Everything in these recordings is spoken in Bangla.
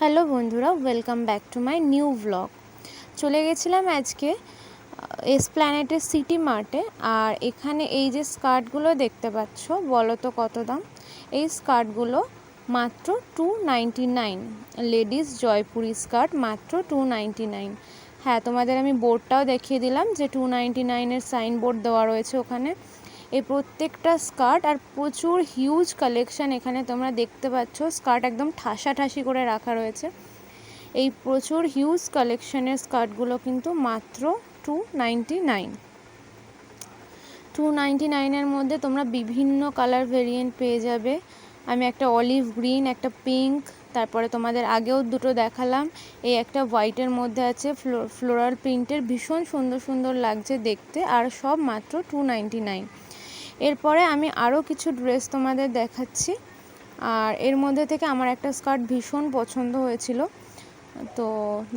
হ্যালো বন্ধুরা welcome back to my new vlog চলে গেছিলাম আজকে এসপ্ল্যানেটের সিটি মার্টে আর এখানে এই যে স্কার্টগুলো দেখতে পাচ্ছ, বলো তো কত দাম? এই স্কার্টগুলো মাত্র two ninety nine ladies Jaipuri skirt মাত্র টু নাইনটি নাইন হ্যাঁ তোমাদের আমি বোর্ডটাও দেখিয়ে দিলাম যে টু নাইনটি নাইনের সাইনবোর্ড দেওয়া রয়েছে ওখানে। এই প্রত্যেকটা স্কার্ট আর প্রচুর হিউজ কালেকশান এখানে তোমরা দেখতে পাচ্ছ। স্কার্ট একদম ঠাসাঠাসি করে রাখা রয়েছে। এই প্রচুর হিউজ কালেকশনের স্কার্টগুলো কিন্তু মাত্র two ninety nine two ninety নাইনের মধ্যে তোমরা বিভিন্ন কালার ভেরিয়েন্ট পেয়ে যাবে। আমি একটা অলিভ গ্রিন একটা পিঙ্ক তারপরে তোমাদের আগেও দুটো দেখালাম। এই একটা হোয়াইটের মধ্যে আছে ফ্লোরাল প্রিন্টের ভীষণ সুন্দর সুন্দর লাগছে দেখতে, আর সব মাত্র টু নাইন এরপরে আমি আরও কিছু ড্রেস তোমাদের দেখাচ্ছি। আর এর মধ্যে থেকে আমার একটা স্কার্ট ভীষণ পছন্দ হয়েছিল। তো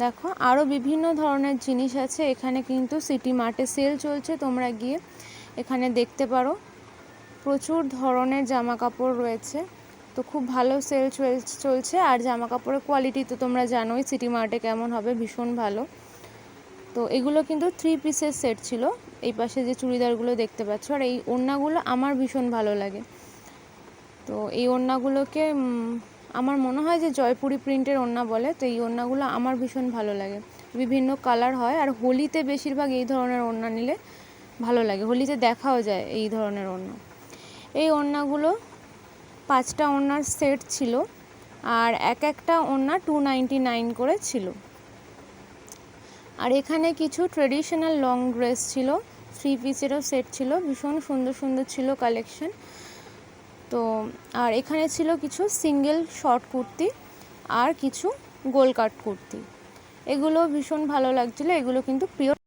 দেখো, আরও বিভিন্ন ধরনের জিনিস আছে। এখানে কিন্তু সিটি মার্টে সেল চলছে, তোমরা গিয়ে এখানে দেখতে পারো। প্রচুর ধরনের জামা কাপড় রয়েছে। তো খুব ভালো সেল চলছে। আর জামা কাপড়ের কোয়ালিটি তো তোমরা জানোই সিটি মার্টে কেমন হবে, ভীষণ ভালো। তো এগুলো কিন্তু থ্রি পিসের সেট ছিল। এই পাশে যে চুড়িদারগুলো দেখতে পাচ্ছ, আর এই ওড়নাগুলো আমার ভীষণ ভালো লাগে। তো এই ওড়নাগুলোকে আমার মনে হয় যে জয়পুরি প্রিন্টের ওড়না বলে, তো এই ওড়নাগুলো আমার ভীষণ ভালো লাগে। বিভিন্ন কালার হয়, আর হোলিতে বেশিরভাগ এই ধরনের ওড়না নিলে ভালো লাগে। হোলিতে দেখাও যায় এই ধরনের ওড়না। এই ওড়নাগুলো পাঁচটা ওড়নার সেট ছিল আর এক একটা ওড়না টু নাইনটি নাইন করে ছিল। আর এখানে কিছু ট্রেডিশনাল লং ড্রেস ছিল থ্রি পিসেরও সেট ছিল, ভীষণ সুন্দর সুন্দর ছিল কালেকশন তো, আর এখানে ছিল কিছু সিঙ্গেল শর্ট কুর্তি আর কিছু গোল কাট কুর্তি। এগুলো ভীষণ ভালো লাগছিল, এগুলো কিন্তু প্রিয়